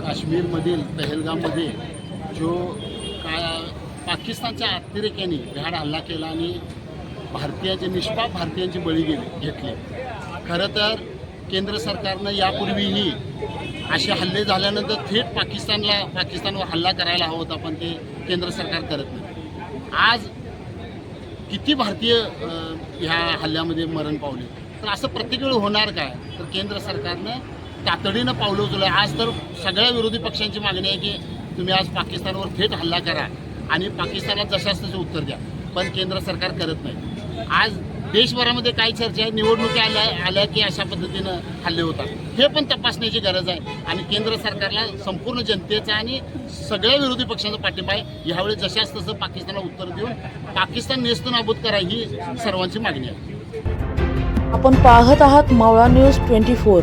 काश्मीरमधील पहलगाममध्ये जो का पाकिस्तानच्या अतिरेक्याने भ्याड हल्ला केला आणि भारतीयांचे निष्पाप भारतीयांची बळी गेली घेतली. खरं तर केंद्र सरकारनं यापूर्वीही असे हल्ले झाल्यानंतर थेट पाकिस्तानला पाकिस्तानवर हल्ला करायला हवा होता पण ते केंद्र सरकार करत नाही. आज किती भारतीय ह्या हल्ल्यामध्ये मरण पावले? तर असं प्रत्येक वेळी होणार काय? तर केंद्र सरकारनं तातडीनं पावलं उचललं आज तर सगळ्या विरोधी पक्षांची मागणी आहे की तुम्ही आज पाकिस्तानवर थेट हल्ला करा आणि पाकिस्तानला जशाच तसे उत्तर द्या. पण केंद्र सरकार करत नाही. आज देशभरामध्ये काय चर्चा आहे? निवडणुकी आल्या आल्या की अशा पद्धतीनं हल्ले होतात. हे पण तपासण्याची गरज आहे. आणि केंद्र सरकारला संपूर्ण जनतेचा आणि सगळ्या विरोधी पक्षांचा पाठिंबा आहे. यावेळी जशाच तसं पाकिस्तानला उत्तर देऊन पाकिस्तान नेस्त नाबूद करा ही सर्वांची मागणी आहे. आपण पाहत आहात मावळा न्यूज ट्वेंटी फोर.